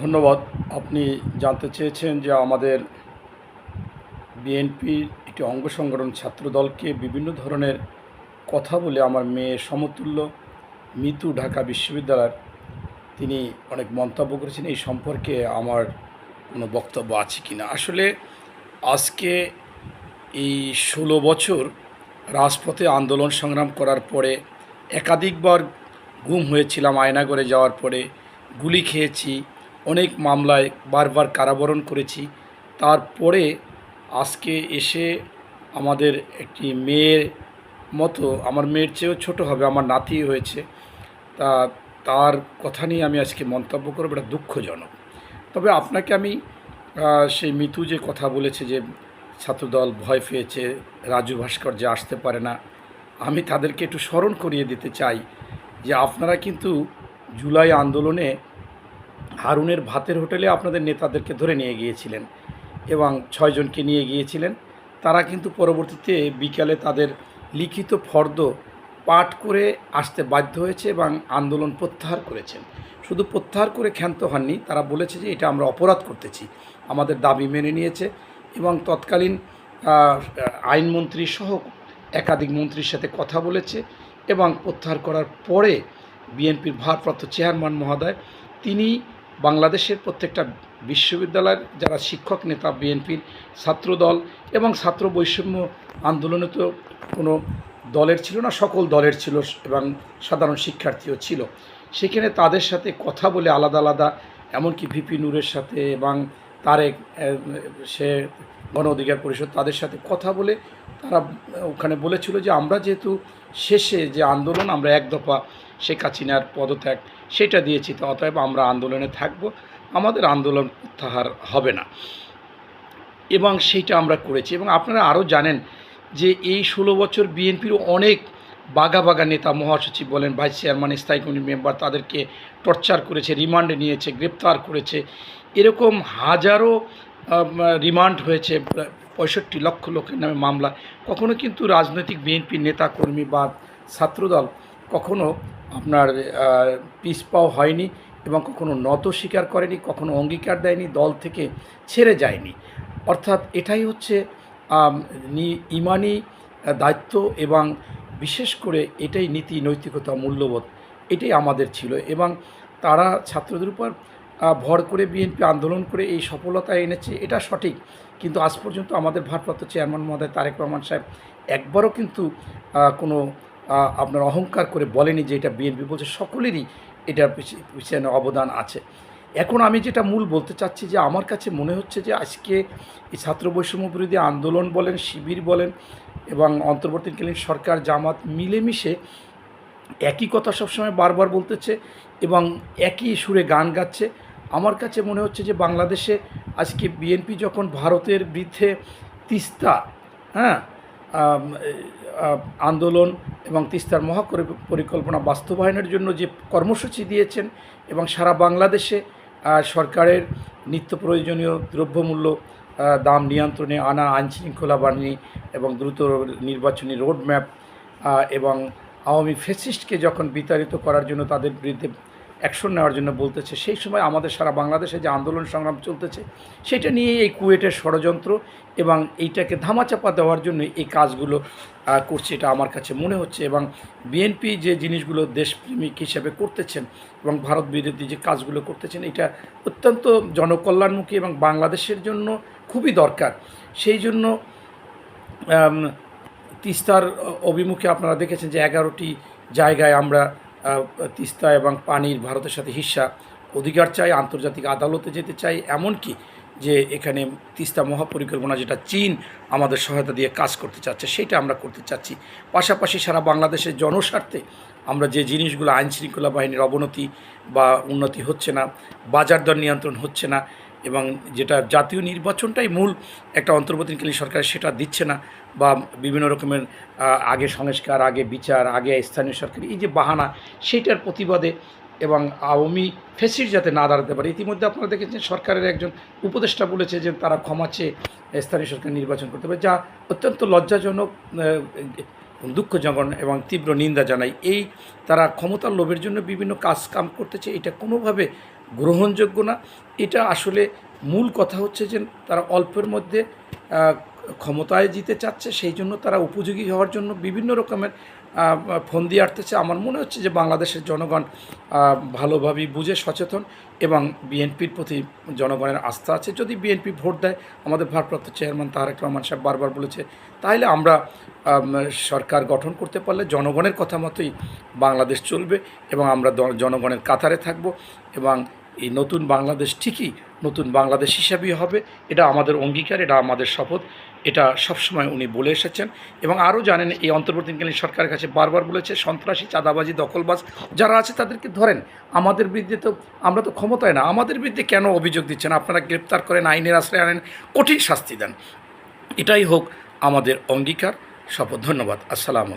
ধন্যবাদ। আপনি জানতে চেয়েছেন যে আমাদের বিএনপির একটি অঙ্গ সংগঠন ছাত্রদলকে বিভিন্ন ধরনের কথা বলে আমার মেয়ের সমতুল্য মিতু ঢাকা বিশ্ববিদ্যালয়ের তিনি অনেক মন্তব্য করেছেন, এই সম্পর্কে আমার কোনো বক্তব্য আছে কি না? আসলে আজকে এই ষোলো বছর রাজপথে আন্দোলন সংগ্রাম করার পরে একাধিকবার গুম হয়েছিলাম আয়নাগরে যাওয়ার পরে গুলি খেয়েছি অনেক মামলায় বারবার কারাবরণ করেছি। তারপরে আজকে এসে আমাদের একটি মেয়ের মতো, আমার মেয়ের চেয়েও ছোট হবে, আমার নাতি হয়েছে। তা, তার কথা নিয়ে আমি আজকে মন্তব্য করব, এটা দুঃখজনক। তবে আপনাকে আমি সেই মিতু যে কথা বলেছে যে ছাত্রদল ভয় পেয়েছে, রাজু ভাস্কর যে আসতে পারে না, আমি তাদেরকে একটু স্মরণ করিয়ে দিতে চাই যে আপনারা কিন্তু জুলাই আন্দোলনে হারুনের ভাতের হোটেলে আপনাদের নেতাদেরকে ধরে নিয়ে গিয়েছিলেন এবং ছয়জনকে নিয়ে গিয়েছিলেন। তারা কিন্তু পরবর্তীতে বিকালে তাদের লিখিত ফর্দ পাঠ করে আসতে বাধ্য হয়েছে এবং আন্দোলন প্রত্যাহার করেছেন। শুধু প্রত্যাহার করে ক্ষান্ত হননি, তারা বলেছে যে এটা আমরা অপরাধ করতেছি, আমাদের দাবি মেনে নিয়েছে এবং তৎকালীন আইনমন্ত্রী সহ একাধিক মন্ত্রীর সাথে কথা বলেছে এবং প্রত্যাহার করার পরে বিএনপির ভারপ্রাপ্ত চেয়ারম্যান মহোদয়, তিনি বাংলাদেশের প্রত্যেকটা বিশ্ববিদ্যালয়ের যারা শিক্ষক নেতা, বিএনপির ছাত্রদল এবং ছাত্র বৈষম্য আন্দোলনে তো কোনো দলের ছিল না, সকল দলের ছিল এবং সাধারণ শিক্ষার্থীও ছিল। সেখানে তাদের সাথে কথা বলে আলাদা আলাদা, এমনকি ভিপি নূরের সাথে এবং তারেক সে গণ অধিকার পরিষদ তাদের সাথে কথা বলে তারা, ওখানে বলেছিল যে আমরা যেহেতু শেষে যে আন্দোলন আমরা এক দফা শেখ হাসিনার পদত্যাগ সেটা দিয়েছি, তো অতএব আমরা আন্দোলনে থাকব, আমাদের আন্দোলন প্রত্যাহার হবে না। এবং সেইটা আমরা করেছি। এবং আপনারা আরও জানেন যে এই ষোলো বছর বিএনপির অনেক বাঘা বাঘা নেতা, মহাসচিব বলেন, ভাইস চেয়ারম্যান, স্থায়ী কমিটি মেম্বার তাদেরকে টর্চার করেছে, রিমান্ডে নিয়েছে, গ্রেপ্তার করেছে। এরকম হাজারো রিমান্ড হয়েছে পঁয়ষট্টি লক্ষ লোকের নামে মামলা। কখনো কিন্তু রাজনৈতিক বিএনপি নেতাকর্মী বা ছাত্রদল কখনো আপনার পিসপাও হয়নি এবং কখনো নত স্বীকার করেনি, কখনো অঙ্গীকার দেয়নি, দল থেকে ছেড়ে যায়নি। অর্থাৎ এটাই হচ্ছে ইমানি দায়িত্ব এবং বিশেষ করে এটাই নীতি নৈতিকতা মূল্যবোধ। এটাই আমাদের ছিল এবং তারা ছাত্রদের উপর ভর করে বিএনপি আন্দোলন করে এই সফলতা এনেছে, এটা সঠিক। কিন্তু আজ পর্যন্ত আমাদের ভারপ্রাপ্ত চেয়ারম্যান মহোদয় তারেক রহমান সাহেব একবারও কিন্তু কোনো আপনার অহংকার করে বলেনি যে এটা বিএনপি বলছে, সকলেরই এটার পিছি- পিছনে অবদান আছে। এখন আমি যেটা মূল বলতে চাচ্ছি যে আমার কাছে মনে হচ্ছে যে আজকে এই ছাত্র বৈষম্য বিরোধী আন্দোলন বলেন, শিবির বলেন এবং অন্তর্বর্তীকালীন সরকার, জামাত মিলেমিশে একই কথা সবসময় বারবার বলতেছে এবং একই সুরে গান গাচ্ছে। আমার কাছে মনে হচ্ছে যে বাংলাদেশে আজকে বিএনপি যখন ভারতের বিরুদ্ধে তিস্তা হ্যাঁ আন্দোলন এবং তিস্তার মহা পরি- পরিকল্পনা বাস্তবায়নের জন্য যে কর্মসূচি দিয়েছেন এবং সারা বাংলাদেশে সরকারের নিত্য প্রয়োজনীয় দ্রব্যমূল্য দাম নিয়ন্ত্রণে আনা, আইনশৃঙ্খলা বাহিনী এবং দ্রুত নির্বাচনী রোডম্যাপ এবং আওয়ামী ফেসিস্টকে যখন বিতাড়িত করার জন্য তাদের বিরুদ্ধে অ্যাকশন নেওয়ার জন্য বলতেছে। সেই সময় আমাদের সারা বাংলাদেশে যে আন্দোলন সংগ্রাম চলতেছে, সেটা নিয়ে এই কুয়েটের ষড়যন্ত্র এবং এইটাকে ধামাচাপা দেওয়ার জন্য এই কাজগুলো করছে এটা আমার কাছে মনে হচ্ছে। এবং বিএনপি যে জিনিসগুলো দেশপ্রেমিক হিসেবে করতেছেন এবং ভারত বিরোধী যে কাজগুলো করতেছেন, এটা অত্যন্ত জনকল্যাণমুখী এবং বাংলাদেশের জন্য খুবই দরকার। সেই জন্য তিস্তার অভিমুখে আপনারা দেখেছেন যে এগারোটি জায়গায় আমরা তিস্তা এবং পানির ভারতের সাথে হিস্সা অধিকার চাই, আন্তর্জাতিক আদালতে যেতে চাই, এমনকি যে এখানে তিস্তা মহাপরিকল্পনা যেটা চীন আমাদের সহায়তা দিয়ে কাজ করতে চাচ্ছে, সেটা আমরা করতে চাচ্ছি। পাশাপাশি সারা বাংলাদেশের জনস্বার্থে আমরা যে জিনিসগুলো আইন শৃঙ্খলা বাহিনীর অবনতি বা উন্নতি হচ্ছে না বাজার দর নিয়ন্ত্রণ হচ্ছে না এবং যেটা জাতীয় নির্বাচনটাই মূল একটা অন্তর্বর্তীকালীন সরকার সেটা দিচ্ছে না বা বিভিন্ন রকমের আগে সংস্কার, আগে বিচার, আগে স্থানীয় সরকার, এই যে বাহানা সেইটার প্রতিবাদে এবং আওয়ামী ফেসির যাতে না দাঁড়াতে পারে, ইতিমধ্যে আপনারা দেখেছেন সরকারের একজন উপদেষ্টা বলেছে যে তারা ক্ষমা চেয়ে স্থানীয় সরকার নির্বাচন করতে পারে, যা অত্যন্ত লজ্জাজনক দুঃখজনক এবং তীব্র নিন্দা জানাই এই তারা ক্ষমতার লোভের জন্য বিভিন্ন কাজ কাম করতেছে, এটা কোনোভাবে গ্রহণযোগ্য না। এটা আসলে মূল কথা হচ্ছে যে তারা অল্পের মধ্যে ক্ষমতায় জিতে চাচ্ছে, সেই জন্য তারা উপযোগী হওয়ার জন্য বিভিন্ন রকমের ফোন দিয়ে আসতেছে আমার মনে হচ্ছে যে বাংলাদেশের জনগণ ভালোভাবেই বুঝে সচেতন এবং বিএনপির প্রতি জনগণের আস্থা আছে। যদি বিএনপি ভোট দেয়, আমাদের ভারপ্রাপ্ত চেয়ারম্যান তারেক রহমান সাহেব বারবার বলেছে তাহলে আমরা সরকার গঠন করতে পারলে জনগণের কথা মতোই বাংলাদেশ চলবে এবং আমরা জনগণের কাতারে থাকব এবং এই নতুন বাংলাদেশ ঠিকই নতুন বাংলাদেশ হিসাবেই হবে। এটা আমাদের অঙ্গীকার, এটা আমাদের শপথ। এটা সবসময় উনি বলে এসেছেন এবং আরও জানেন, এই অন্তর্বর্তীকালীন সরকারের কাছে বারবার বলেছে, সন্ত্রাসী, চাঁদাবাজি, দখলবাজ যারা আছে তাদেরকে ধরেন, আমাদের বিরুদ্ধে তো আমরা তো ক্ষমতায় না, আমাদের বিরুদ্ধে কেন অভিযোগ দিচ্ছেন? আপনারা গ্রেপ্তার করেন, আইনের আশ্রয় আনেন, কঠিন শাস্তি দেন। এটাই হোক আমাদের অঙ্গীকার, শপথ, ধন্যবাদ। আসসালাম